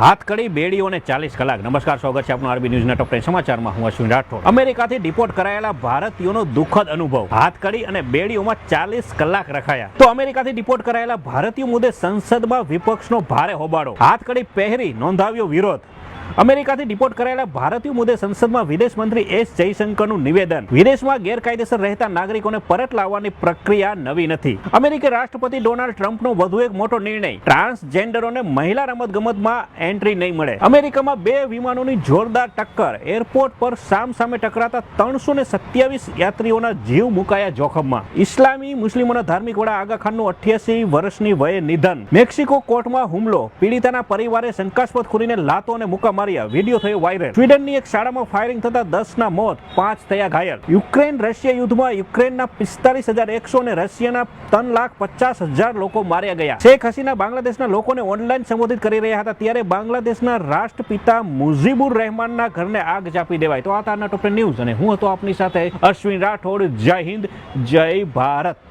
હાથકડી બેડીઓ અને ચાલીસ કલાક. નમસ્કાર, સ્વાગત છે આપણું આરબી ન્યૂઝના ટોપ સમાચારમાં. હું અશ્વિન રાઠોડ. અમેરિકાથી ડિપોર્ટ કરાયેલા ભારતીયોનો દુઃખદ અનુભવ. હાથ કડી અને બેડીઓમાં ચાલીસ કલાક રખાયા. તો અમેરિકાથી ડિપોર્ટ કરાયેલા ભારતીયો મુદ્દે સંસદમાં વિપક્ષનો ભારે હોબાળો. હાથ કડી પહેરી નોંધાવ્યો વિરોધ. અમેરિકાથી ડિપોર્ટ કરાયેલા ભારતીય મુદ્દે સંસદમાં વિદેશ મંત્રી એસ જયશંકરનું નિવેદન. વિદેશમાં ગેરકાયદેસર રહેતા નાગરિકોને પરત લાવવાની પ્રક્રિયા નવી નથી. અમેરિકી રાષ્ટ્રપતિ ડોનાલ્ડ ટ્રમ્પનો વધુ એક મોટો નિર્ણય. ટ્રાન્સજેન્ડરોને મહિલા રમતગમતમાં એન્ટ્રી નહીં મળે. અમેરિકામાં બે વિમાનોની જોરદાર ટક્કર. એરપોર્ટ પર સામ સામે ટકરાતા ત્રણસો ને સત્યાવીસ યાત્રીઓના જીવ મુકાયા જોખમમાં. ઇસ્લામી મુસ્લિમોના ધાર્મિક વડા આગા ખાનનું અઠ્યાસી વર્ષની વયે નિધન. મેક્સિકો કોર્ટમાં હુમલો. પીડિતાના પરિવારે શંકાસ્પદ ખુરીને લાતો અને મુક્કા માર્યા. વીડિયો થયો વાયરલ. સ્વીડનની એક શાળામાં ફાયરિંગ થતા દસ ના મોત, પાંચ થયા ઘાયલ. યુક્રેન રશિયા યુદ્ધમાં યુક્રેનના પિસ્તાલીસ હજાર એકસો અને રશિયાના ત્રણ લાખ પચાસ હજાર લોકો માર્યા ગયા. શેખ હસીના બાંગ્લાદેશના લોકોને ઓનલાઈન સંબોધિત કરી રહ્યા હતા ત્યારે બાંગ્લાદેશના રાષ્ટ્રપિતા મુજીબુર રહેમાનના ઘરને આગ ચાપી દેવાય તો આ તારના ટોપ ન્યૂઝ અને હું હતો આપની સાથે અશ્વિન રાઠોડ. જય હિન્દ, જય ભારત.